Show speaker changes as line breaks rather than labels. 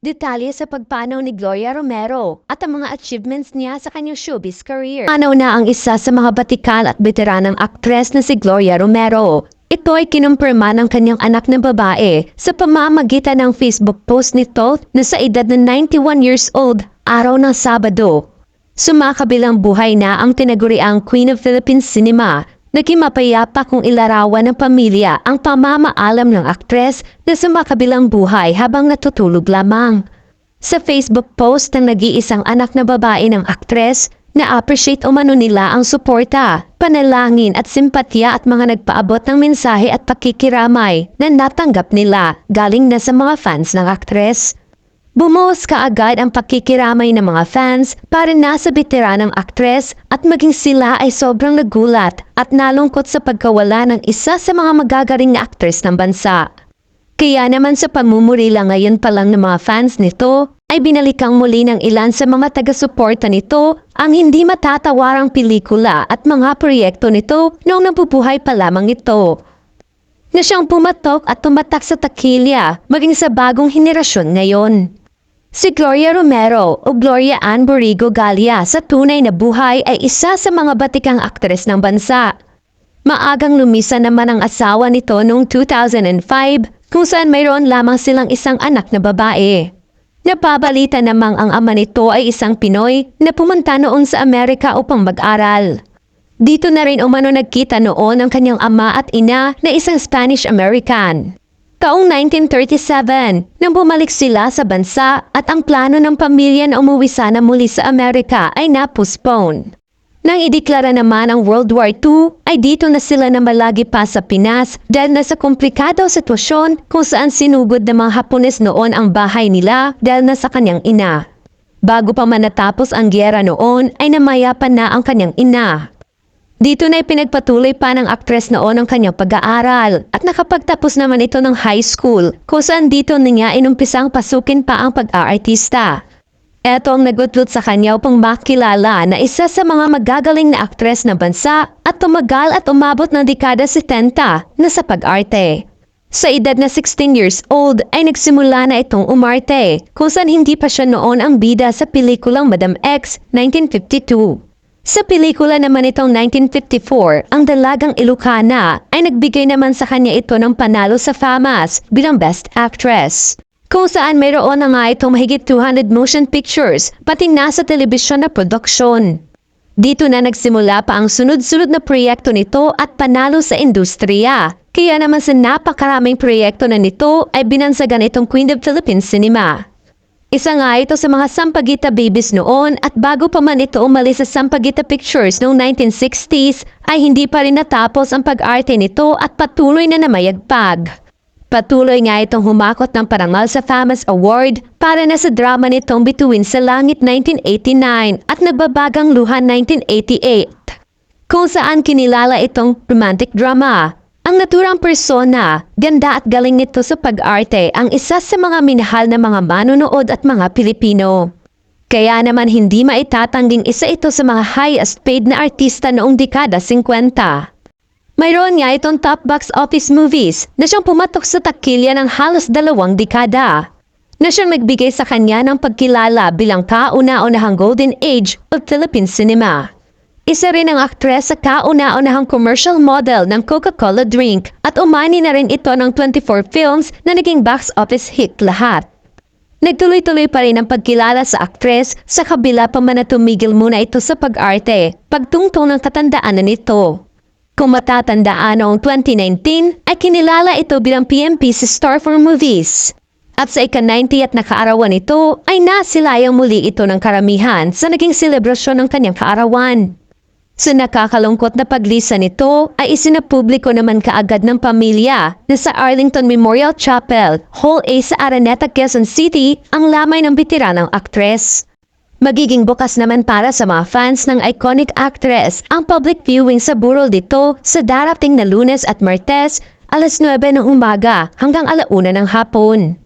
Detalye sa pagpanaw ni Gloria Romero at ang mga achievements niya sa kanyang showbiz career. Panaw na ang isa sa mga batikal at veteranang aktres na si Gloria Romero. Ito ay kinumpirma ng kanyang anak na babae sa pamamagitan ng Facebook post nito na sa edad na 91 years old, araw ng Sabado. Sumakabilang buhay na ang tinaguriang Queen of Philippine Cinema Naging mapayapa kung ilarawan ng pamilya ang pamamaalam ng aktres na sumakabilang buhay habang natutulog lamang. Sa Facebook post ng nag-iisang anak na babae ng aktres, na-appreciate umano nila ang suporta, panalangin at simpatya at mga nagpaabot ng mensahe at pakikiramay na natanggap nila galing na sa mga fans ng aktres. Bumuhos kaagad ang pakikiramay ng mga fans para nasa veteranang aktres at maging sila ay sobrang nagulat at nalungkot sa pagkawala ng isa sa mga magagaling na aktres ng bansa. Kaya naman sa pamumurila ngayon pa lang ng mga fans nito, ay binalikang muli ng ilan sa mga taga-suporta nito ang hindi matatawarang pelikula at mga proyekto nito noong nabubuhay pa lamang ito. Na siyang pumatok at tumatak sa takilya maging sa bagong henerasyon ngayon. Si Gloria Romero o Gloria Ann Borrigo Galia sa tunay na buhay ay isa sa mga batikang aktres ng bansa. Maagang lumisa naman ang asawa nito noong 2005 kung saan mayroon lamang silang isang anak na babae. Napabalita namang ang ama nito ay isang Pinoy na pumunta noon sa Amerika upang mag-aral. Dito na rin umano nagkita noon ang kanyang ama at ina na isang Spanish-American. Taong 1937, nang bumalik sila sa bansa at ang plano ng pamilya na umuwi sana muli sa Amerika ay napospone. Nang ideklara naman ang World War II, ay dito na sila na malagi pa sa Pinas dahil nasa komplikado sitwasyon kung saan sinugod ng mga Hapones noon ang bahay nila dahil nasa kanyang ina. Bago pa man natapos ang gyera noon ay namayapan na ang kanyang ina. Dito na pinagpatuloy pa ng aktres noon ang kanyang pag-aaral at nakapagtapos naman ito ng high school kung saan dito niya inumpisang pasukin pa ang pag-aartista. Ito ang nagutlot sa kanya upang makilala na isa sa mga magagaling na aktres ng bansa at tumagal at umabot ng dekada 70 na sa pag-arte. Sa edad na 16 years old ay nagsimula na itong umarte kung saan hindi pa siya noon ang bida sa pelikulang Madam X 1952. Sa pelikula naman itong 1954, ang dalagang Ilocana ay nagbigay naman sa kanya ito ng panalo sa FAMAS bilang Best Actress. Kung saan mayroon na nga itong mahigit 200 motion pictures, pati nasa telebisyon na produksyon. Dito na nagsimula pa ang sunod-sunod na proyekto nito at panalo sa industriya. Kaya naman sa napakaraming proyekto na nito ay binansagan itong Queen of Philippine Cinema. Isa nga ito sa mga Sampaguita babies noon at bago pa man ito umalis sa Sampaguita Pictures noong 1960s ay hindi pa rin natapos ang pag-arte nito at patuloy na namayagpag. Patuloy nga itong humakot ng parangal sa FAMAS Award para na sa drama nitong Bituin sa Langit 1989 at Nagbabagang Luhan 1988 kung saan kinilala itong romantic drama. Ang naturang persona, ganda at galing nito sa pag-arte ang isa sa mga minahal na mga manonood at mga Pilipino. Kaya naman hindi maitatangging isa ito sa mga highest paid na artista noong dekada 50. Mayroon nga itong top box office movies na siyang pumatok sa takilya ng halos dalawang dekada. Na siyang nagbigay sa kanya ng pagkilala bilang kauna-unahang golden age of Philippine cinema. Isa rin ang aktres sa kauna-unahang commercial model ng Coca-Cola drink at umani na rin ito ng 24 films na naging box office hit lahat. Nagtuloy-tuloy pa rin ang pagkilala sa aktres sa kabila pa man na tumigil muna ito sa pag-arte, pagtungtong ng katandaan na nito. Kung matatandaan noong 2019 ay kinilala ito bilang PMP sa Star for Movies. At sa ika-90 at nakaarawan nito ay nasilayang muli ito ng karamihan sa naging selebrasyon ng kanyang kaarawan. Sa nakakalungkot na paglisa nito ay isinapubliko naman kaagad ng pamilya na sa Arlington Memorial Chapel, Hall A sa Araneta, Quezon City ang lamay ng bitiranang aktres. Magiging bukas naman para sa mga fans ng iconic actress ang public viewing sa burol dito sa darating na lunes at martes alas 9 ng umaga hanggang alauna ng hapon.